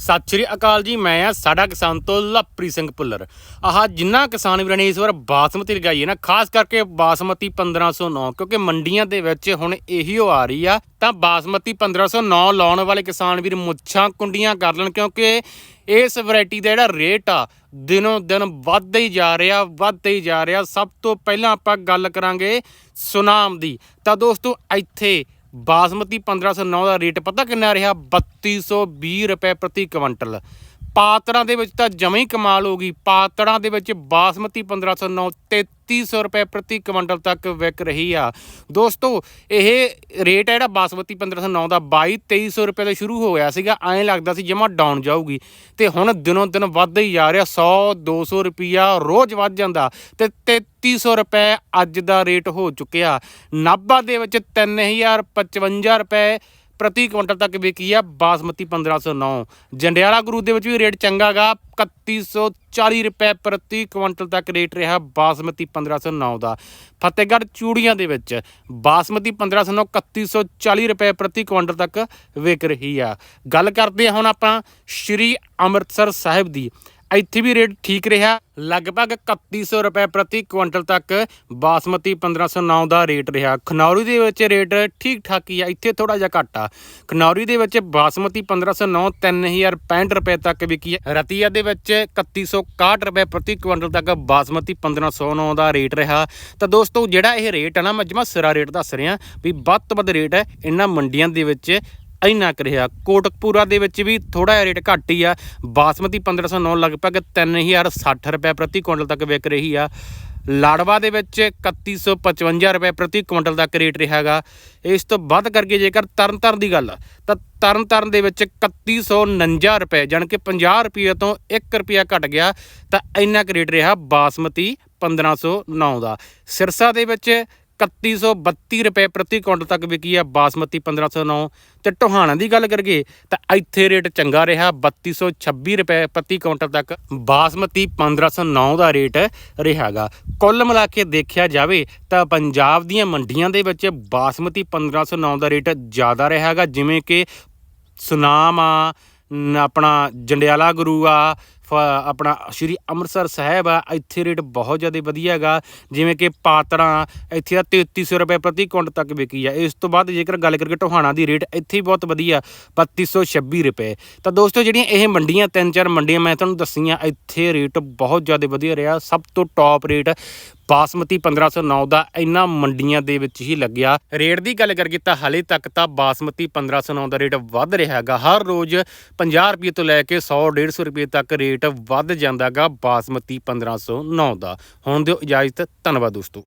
ਸਤਿ ਸ਼੍ਰੀ ਅਕਾਲ ਜੀ, ਮੈਂ ਆ ਸਾਡਾ ਕਿਸਾਨ ਤੋਂ ਲਪਰੀ ਸਿੰਘ ਭੁੱਲਰ। ਆਹ ਜਿੰਨਾ ਕਿਸਾਨ ਵੀਰਾਂ ਨੇ ਇਸ ਵਾਰ ਬਾਸਮਤੀ ਲਗਾਈ ਹੈ ਨਾ, ਖਾਸ ਕਰਕੇ ਬਾਸਮਤੀ 1509 ਕਿਉਂਕਿ ਮੰਡੀਆਂ ਦੇ ਵਿੱਚ ਹੁਣ ਇਹੀ ਓ ਆ ਰਹੀ ਆ, ਤਾਂ ਬਾਸਮਤੀ 1509 ਲਾਉਣ ਵਾਲੇ ਕਿਸਾਨ ਵੀਰ ਮੁੱਛਾਂ ਕੁੰਡੀਆਂ ਕਰ ਲੈਣ, ਕਿਉਂਕਿ ਇਸ ਵੈਰਾਈਟੀ ਦਾ ਜਿਹੜਾ ਰੇਟ ਆ, ਦਿਨੋਂ ਦਿਨ ਵੱਧਦਾ ਹੀ ਜਾ ਰਿਹਾ, ਵੱਧਦਾ ਹੀ ਜਾ ਰਿਹਾ। ਸਭ ਤੋਂ ਪਹਿਲਾਂ ਆਪਾਂ ਗੱਲ ਕਰਾਂਗੇ ਸੁਨਾਮ ਦੀ। ਤਾਂ ਦੋਸਤੋ, ਇੱਥੇ ਬਾਸਮਤੀ 1509 ਦਾ ਰੇਟ ਪਤਾ ਕਿੰਨਾ ਰਿਹਾ? 3220 ਰੁਪਏ ਪ੍ਰਤੀ ਕੁਇੰਟਲ। ਪਾਤੜਾਂ ਦੇ ਵਿੱਚ ਤਾਂ ਜਮਾਂ ਹੀ ਕਮਾਲ ਹੋ ਗਈ। ਪਾਤੜਾਂ ਦੇ ਵਿੱਚ ਬਾਸਮਤੀ 1509 3300 ਰੁਪਏ ਪ੍ਰਤੀ ਕੁਇੰਟਲ ਤੱਕ ਵਿਕ ਰਹੀ ਆ। ਦੋਸਤੋ, ਇਹ ਰੇਟ ਹੈ ਜਿਹੜਾ ਬਾਸਮਤੀ 1509 ਦਾ 22 2300 ਰੁਪਏ ਤੋਂ ਸ਼ੁਰੂ ਹੋਇਆ ਸੀਗਾ। ਐਂ ਲੱਗਦਾ ਸੀ ਜਮਾ ਡਾਊਨ ਜਾਊਗੀ। ਤੇ ਹੁਣ ਦਿਨੋਂ ਦਿਨ ਵੱਧਦਾ ਹੀ ਜਾ ਰਿਹਾ 100 200 ਰੁਪਿਆ ਰੋਜ਼ ਵੱਧ ਜਾਂਦਾ ਤੇ 3300 ਰੁਪਏ ਅੱਜ ਦਾ ਰੇਟ ਹੋ ਚੁੱਕਿਆ। ਨਾਭਾ ਦੇ ਵਿੱਚ 3055 ਰੁਪਏ ਪ੍ਰਤੀ ਕੁਇੰਟਲ ਤੱਕ ਵਿਕੀ ਆ ਬਾਸਮਤੀ 1509 ਜੰਡਿਆਲਾ ਗੁਰੂ ਦੇ ਵਿੱਚ ਵੀ ਰੇਟ ਚੰਗਾਗਾ 3140 ਰੁਪਏ ਪ੍ਰਤੀ ਕੁਇੰਟਲ ਤੱਕ ਰੇਟ ਰਿਹਾ ਬਾਸਮਤੀ 1509 ਦਾ। ਫਤਿਹਗੜ੍ਹ ਚੂੜੀਆਂ ਦੇ ਵਿੱਚ ਬਾਸਮਤੀ 1509 3140 ਰੁਪਏ ਪ੍ਰਤੀ ਕੁਇੰਟਲ ਤੱਕ ਵਿਕ ਰਹੀ ਆ। ਗੱਲ ਕਰਦੇ ਹਾਂ ਹੁਣ ਆਪਾਂ ਸ਼੍ਰੀ ਅੰਮ੍ਰਿਤਸਰ ਸਾਹਿਬ ਦੀ। ਇੱਥੇ ਵੀ ਰੇਟ ਠੀਕ ਰਿਹਾ। ਲਗਭਗ 3100 ਰੁਪਏ ਪ੍ਰਤੀ ਕੁਇੰਟਲ ਤੱਕ ਬਾਸਮਤੀ 1509 ਦਾ ਰੇਟ ਰਿਹਾ। ਖਨੌਰੀ ਦੇ ਵਿੱਚ ਰੇਟ ਠੀਕ ਠਾਕ ਹੀ ਆ, ਇੱਥੇ ਥੋੜਾ ਜਿਹਾ ਘੱਟ ਆ। ਖਨੌਰੀ ਦੇ ਵਿੱਚ ਬਾਸਮਤੀ 1509 3065 ਰੁਪਏ ਤੱਕ ਵਿਕੀ ਹੈ। ਰਤੀਆ ਦੇ ਵਿੱਚ 3161 ਰੁਪਏ ਪ੍ਰਤੀ ਕੁਇੰਟਲ ਤੱਕ ਬਾਸਮਤੀ 1509 ਦਾ ਰੇਟ ਰਿਹਾ। ਤਾਂ ਦੋਸਤੋ, ਜਿਹੜਾ ਇਹ ਰੇਟ ਆ ਨਾ, ਮੈਂ ਜਮਾ ਸਿਰਾ ਰੇਟ ਦੱਸ ਰਿਹਾ ਵੀ ਵੱਧ ਤੋਂ ਵੱਧ ਰੇਟ ਹੈ ਇਹਨਾਂ ਮੰਡੀਆਂ ਦੇ ਵਿੱਚ ਇੰਨਾ ਕੁ ਰਿਹਾ। ਕੋਟਕਪੂਰਾ ਦੇ ਵਿੱਚ ਵੀ ਥੋੜਾ ਜਿਹਾ ਰੇਟ ਘੱਟ ਹੀ ਆ। ਬਾਸਮਤੀ 1509 ਲਗਭਗ 3060 ਰੁਪਏ ਪ੍ਰਤੀ ਕੁਇੰਟਲ ਤੱਕ ਵਿਕ ਰਹੀ ਆ। ਲਾੜਵਾ ਦੇ ਵਿੱਚ 3155 ਰੁਪਏ ਪ੍ਰਤੀ ਕੁਇੰਟਲ ਤੱਕ ਰੇਟ ਰਿਹਾਗਾ ਇਸ ਤੋਂ ਵੱਧ ਕਰਕੇ ਜੇਕਰ ਤਰਨਤਾਰਨ ਦੀ ਗੱਲ ਆ, ਤਾਂ ਤਰਨਤਾਰਨ ਦੇ ਵਿੱਚ 3149 ਰੁਪਏ ਜਾਣੀ ਕਿ 50 ਰੁਪਏ ਤੋਂ 1 ਰੁਪਿਆ ਘਟ ਗਿਆ ਤਾਂ ਇੰਨਾ ਕੁ ਰੇਟ ਰਿਹਾ ਬਾਸਮਤੀ 1509 ਦਾ। ਸਿਰਸਾ ਦੇ ਵਿੱਚ 3132 ਰੁਪਏ ਪ੍ਰਤੀ ਕੁਇੰਟਲ ਤੱਕ ਵਿਕੀ ਆ ਬਾਸਮਤੀ 1509 ਤੇ ਟੋਹਾਣਾ ਦੀ ਗੱਲ ਕਰੀਏ, ਤਾਂ ਇੱਥੇ ਰੇਟ ਚੰਗਾ ਰਿਹਾ 3226 ਰੁਪਏ ਪ੍ਰਤੀ ਕੁਇੰਟਲ ਤੱਕ ਬਾਸਮਤੀ 1509 ਦਾ ਰੇਟ ਰਿਹਾਗਾ। ਕੁੱਲ ਮਿਲਾ ਕੇ ਦੇਖਿਆ ਜਾਵੇ, ਤਾਂ ਪੰਜਾਬ ਦੀਆਂ ਮੰਡੀਆਂ ਦੇ ਵਿੱਚ ਬਾਸਮਤੀ 1509 ਦਾ ਰੇਟ ਜ਼ਿਆਦਾ ਰਿਹਾਗਾ, ਜਿਵੇਂ ਕਿ ਸੁਨਾਮ ਆ ਆਪਣਾ ਜੰਡਿਆਲਾ ਗੁਰੂ ਆ ਆਪਣਾ ਸ਼੍ਰੀ ਅੰਮ੍ਰਿਤਸਰ ਸਾਹਿਬ ਆ, ਇੱਥੇ ਰੇਟ ਬਹੁਤ ਜ਼ਿਆਦਾ ਵਧੀਆ ਹੈਗਾ। ਜਿਵੇਂ ਕਿ ਪਾਤਰਾਂ ਇੱਥੇ ਦਾ 3300 ਰੁਪਏ ਪ੍ਰਤੀ ਕੁਇੰਟਲ ਤੱਕ ਵਿਕੀ ਆ। ਇਸ ਤੋਂ ਬਾਅਦ ਜੇਕਰ ਗੱਲ ਕਰੀਏ ਟੋਹਾਣਾ ਦੀ ਰੇਟ, ਇੱਥੇ ਹੀ ਬਹੁਤ ਵਧੀਆ 3226 ਰੁਪਏ। ਤਾਂ ਦੋਸਤੋ, ਜਿਹੜੀਆਂ ਇਹ ਮੰਡੀਆਂ, ਤਿੰਨ ਚਾਰ ਮੰਡੀਆਂ ਮੈਂ ਤੁਹਾਨੂੰ ਦੱਸੀਆਂ, ਇੱਥੇ ਰੇਟ ਬਹੁਤ ਜ਼ਿਆਦਾ ਵਧੀਆ ਰਿਹਾ। ਸਭ ਤੋਂ ਟੌਪ ਰੇਟ ਬਾਸਮਤੀ 1509 ਦਾ ਇੰਨਾ ਮੰਡੀਆਂ ਦੇ ਵਿੱਚ ਹੀ ਲੱਗਿਆ। ਰੇਟ ਦੀ ਗੱਲ ਕਰੀਏ ਤਾਂ ਹਲੇ ਤੱਕ ਤਾਂ ਬਾਸਮਤੀ 1509 ਦਾ ਰੇਟ ਵੱਧ ਰਿਹਾ ਹੈਗਾ। ਹਰ ਰੋਜ਼ 50 ਰੁਪਏ ਤੋਂ ਲੈ ਕੇ 100 150 ਰੁਪਏ ਤੱਕ ਰੇਟ ਵੱਧ ਜਾਂਦਾਗਾ ਬਾਸਮਤੀ 1509 ਦਾ। ਹੁਣ ਦਿਓ ਇਜਾਜ਼ਤ, ਧੰਨਵਾਦ ਦੋਸਤੋ।